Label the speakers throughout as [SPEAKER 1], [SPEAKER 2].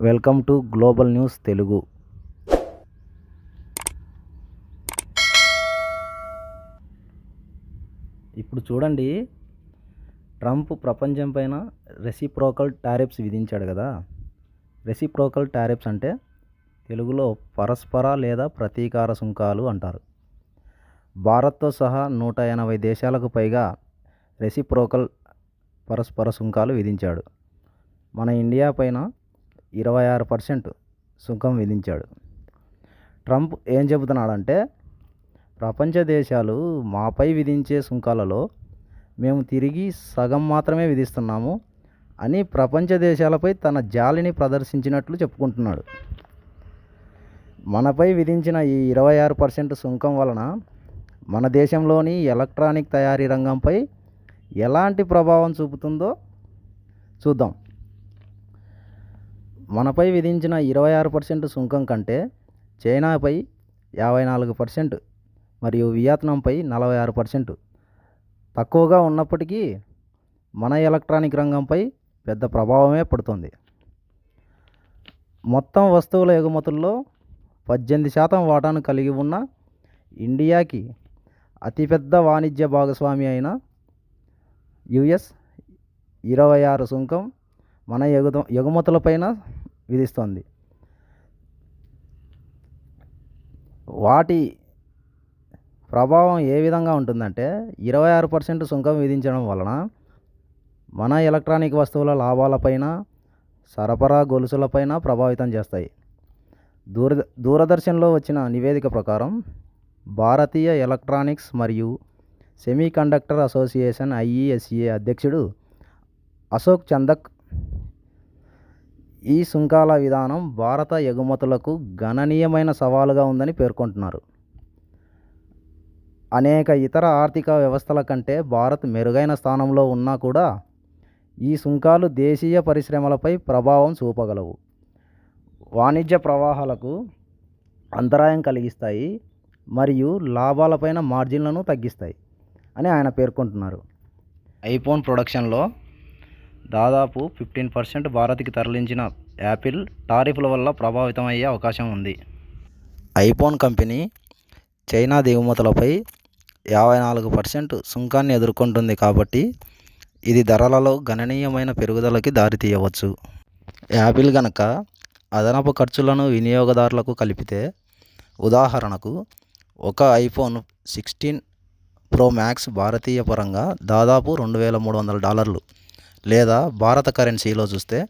[SPEAKER 1] Welcome to global news Telugu. ఇప్పుడు చూడండి Trump ప్రపంచం పైన రెసిప్రోకల్ టారిఫ్స్ విధించాడు కదా. రెసిప్రోకల్ టారిఫ్స్ అంటే తెలుగులో పరస్పర లేదా ప్రతీకార సుంకాలు అంటారు. భారత్తో సహా నూట ఎనభై దేశాలకు పైగా రెసిప్రోకల్ పరస్పర సుంకాలు విధించాడు. మన ఇండియా పైన ఇరవై ఆరు పర్సెంట్ సుంకం విధించాడు. ట్రంప్ ఏం చెబుతున్నాడంటే ప్రపంచ దేశాలు మాపై విధించే సుంకాలలో మేము తిరిగి సగం మాత్రమే విధిస్తున్నాము అని ప్రపంచ దేశాలపై తన జాలిని ప్రదర్శించినట్లు చెప్పుకుంటున్నాడు. మనపై విధించిన ఈ ఇరవై ఆరు పర్సెంట్ సుంకం వలన మన దేశంలోని ఎలక్ట్రానిక్ తయారీ రంగంపై ఎలాంటి ప్రభావం చూపుతుందో చూద్దాం. మనపై విధించిన ఇరవై ఆరు పర్సెంట్ సుంకం కంటే చైనాపై యాభై నాలుగు పర్సెంట్ మరియు వియత్నాంపై నలభై ఆరు పర్సెంట్. తక్కువగా ఉన్నప్పటికీ మన ఎలక్ట్రానిక్ రంగంపై పెద్ద ప్రభావమే పడుతుంది. మొత్తం వస్తువుల ఎగుమతుల్లో పద్దెనిమిది శాతం వాటాను కలిగి ఉన్న ఇండియాకి అతిపెద్ద వాణిజ్య భాగస్వామి అయిన యుఎస్ ఇరవై ఆరు సుంకం మన ఎగుద ఎగుమతులపైన విధిస్తోంది. వాటి ప్రభావం ఏ విధంగా ఉంటుందంటే ఇరవై ఆరు పర్సెంట్ సుంకం విధించడం వలన మన ఎలక్ట్రానిక్ వస్తువుల లాభాలపైన సరఫరా గొలుసులపైన ప్రభావితం చేస్తాయి. దూర దూరదర్శన్లో వచ్చిన నివేదిక ప్రకారం భారతీయ ఎలక్ట్రానిక్స్ మరియు సెమీ కండక్టర్ అసోసియేషన్ ఐఈఎస్ఈఏ అధ్యక్షుడు అశోక్ చందక్ ఈ సుంకాల విధానం భారత ఎగుమతులకు గణనీయమైన సవాలుగా ఉందని పేర్కొంటున్నారు. అనేక ఇతర ఆర్థిక వ్యవస్థల కంటే భారత్ మెరుగైన స్థానంలో ఉన్నా కూడా ఈ సుంకాలు దేశీయ పరిశ్రమలపై ప్రభావం చూపగలవు. వాణిజ్య ప్రవాహాలకు అంతరాయం కలిగిస్తాయి మరియు లాభాలపైన మార్జిన్లను తగ్గిస్తాయి అని ఆయన పేర్కొంటున్నారు. ఐఫోన్ ప్రొడక్షన్లో దాదాపు ఫిఫ్టీన్ పర్సెంట్ భారత్కి తరలించిన యాపిల్ టారిఫ్ల వల్ల ప్రభావితం అయ్యే అవకాశం ఉంది. ఐఫోన్ కంపెనీ చైనా దిగుమతులపై యాభై నాలుగు పర్సెంట్ సుంకాన్ని ఎదుర్కొంటుంది కాబట్టి ఇది ధరలలో గణనీయమైన పెరుగుదలకి దారితీయవచ్చు. యాపిల్ గనక అదనపు ఖర్చులను వినియోగదారులకు కలిపితే ఉదాహరణకు ఒక ఐఫోన్ సిక్స్టీన్ ప్రో మ్యాక్స్ భారతీయ పరంగా దాదాపు రెండు వేల మూడు వందల డాలర్లు. లేదా భారత కరెన్సీలో చూస్తే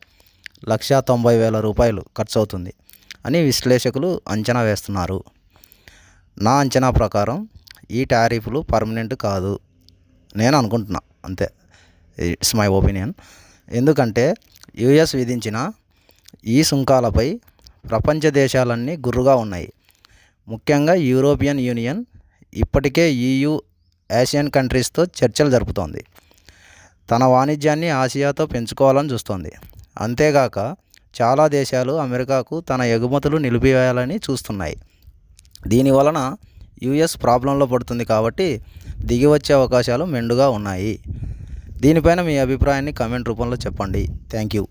[SPEAKER 1] లక్షా తొంభై వేల రూపాయలు ఖర్చు అవుతుంది అని విశ్లేషకులు అంచనా వేస్తున్నారు. నా అంచనా ప్రకారం ఈ టారిఫ్లు పర్మనెంట్ కాదు. నేను అనుకుంటున్నా అంతే. ఇట్స్ మై ఒపీనియన్ ఎందుకంటే యుఎస్ విధించిన ఈ సుంకాలపై ప్రపంచ దేశాలన్నీ గుర్రుగా ఉన్నాయి. ముఖ్యంగా యూరోపియన్ యూనియన్ ఇప్పటికే ఈయు ఆసియన్ కంట్రీస్తో చర్చలు జరుపుతోంది. తన వాణిజ్యాన్ని ఆసియాతో పెంచుకోవాలని చూస్తోంది. అంతేగాక చాలా దేశాలు అమెరికాకు తన ఎగుమతులు నిలిపివేయాలని చూస్తున్నాయి. దీనివలన యుఎస్ ప్రాబ్లంలో పడుతుంది కాబట్టి దిగి వచ్చే అవకాశాలు మెండుగా ఉన్నాయి. దీనిపైన మీ అభిప్రాయాన్ని కమెంట్ రూపంలో చెప్పండి. Thank you.